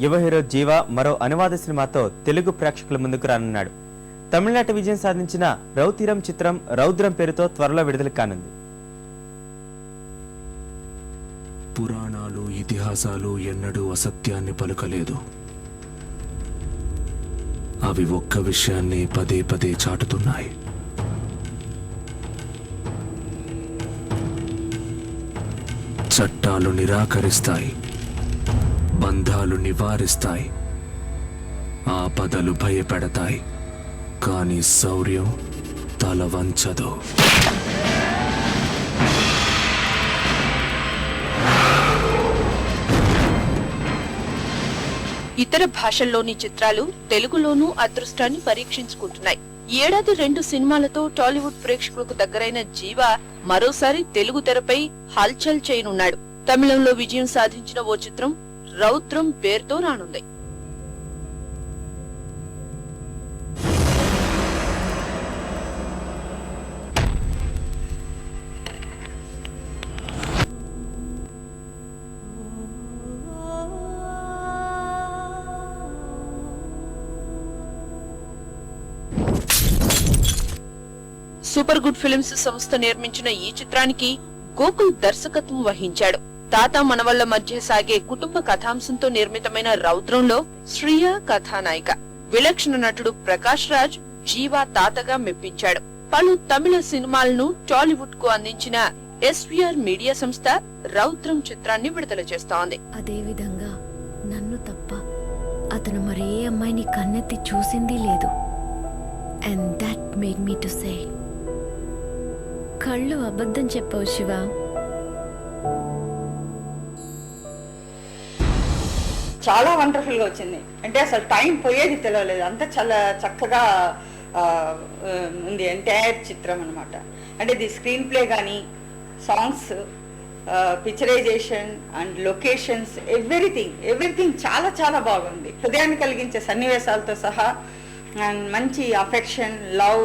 యువ హీరో జీవ మరో అనువాద సినిమాతో తెలుగు ప్రేక్షకుల ముందుకు రానున్నాడు. తమిళనాట విజయం సాధించిన రౌతీరం చిత్రం రౌద్రం పేరుతో త్వరలో విడుదల కానుంది. పురాణాలు ఇతిహాసాలు ఎన్నడూ అసత్యాన్ని పలుకలేదు. అవి ఒక్క విషయాన్ని పదే పదే చాటుతున్నాయి. చట్టాలు నిరాకరిస్తాయి. బంధాలు నివారిస్తాయి. ఆపదలు భయపెడతాయి. కానీ శౌర్యం తల వంచదు. ఇతర భాషల్లోని చిత్రాలు తెలుగులోనూ అదృష్టాన్ని పరీక్షించుకుంటున్నాయి. ఏడాది రెండు సినిమాలతో టాలీవుడ్ ప్రేక్షకులకు దగ్గరైన జీవ మరోసారి తెలుగు తెరపై హల్చల్ చేయనున్నాడు. తమిళంలో విజయం సాధించిన ఓ చిత్రం రౌద్రం పేరుతో రానుంది. సూపర్ గుడ్ ఫిలిమ్స్ సంస్థ నిర్మించిన ఈ చిత్రానికి గోకుల్ దర్శకత్వం వహించాడు. తాత మనవళ్ళ మధ్య సాగే కుటుంబ కథాంశంతో నిర్మితమైన రౌద్రంలో శ్రియ కథానాయిక. విలక్షణ నటుడు ప్రకాష్ రాజ్ జీవా తాతగా మెప్పించాడు. పలు తమిళ సినిమాలను టాలీవుడ్కు అందించిన ఎస్విఆర్ మీడియా సంస్థ రౌద్రం చిత్రాన్ని విడుదల చేస్తోంది. అదే విధంగా నన్ను తప్ప అతను మరే అమ్మాయిని కన్నెత్తి చూసింది లేదు. And that made me to say కళ్ళు అబద్ధం చెప్పవు శివ. చాలా వండర్ఫుల్గా వచ్చింది. అంటే అసలు టైం పోయేది తెలియలేదు అంత చాలా చక్కగా ఉంది ఎంటైర్ చిత్రం అనమాట అంటే ది స్క్రీన్ ప్లే కానీ songs picturization and locations everything everything చాలా చాలా బాగుంది. హృదయాన్ని కలిగించే సన్నివేశాలతో సహా అండ్ మంచి affection love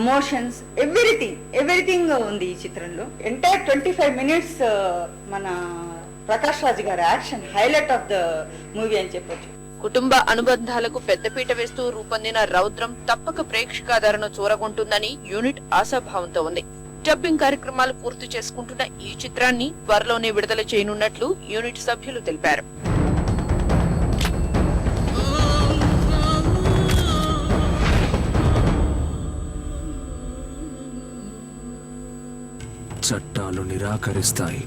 emotions everything everything ఉంది ఈ చిత్రంలో. ఎంటైర్ ట్వంటీ ఫైవ్ మినిట్స్ మన ప్రకాష్ రాజ్ గారి action highlight of the movie అని చెప్పొచ్చు. కుటుంబ అనుబంధాలకు పెద్దపీట వేస్తూ రూపొందిన రౌద్రం తప్పక ప్రేక్షకాదరణ చూరగొంటుందని యూనిట్ ఆశాభావంతో ఉంది. డబ్బింగ్ కార్యక్రమాలు పూర్తి చేసుకుంటున్న ఈ చిత్రాన్ని త్వరలోనే విడుదల చేయనున్నట్లు యూనిట్ సభ్యులు తెలిపారు. చట్టాలు నిరాకరిస్తాయి.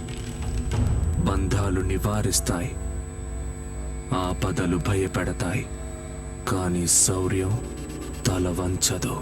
బంధాలు నివారిస్తాయి. ఆపదలు భయపెడతాయి. కానీ శౌర్యం తల వంచదు.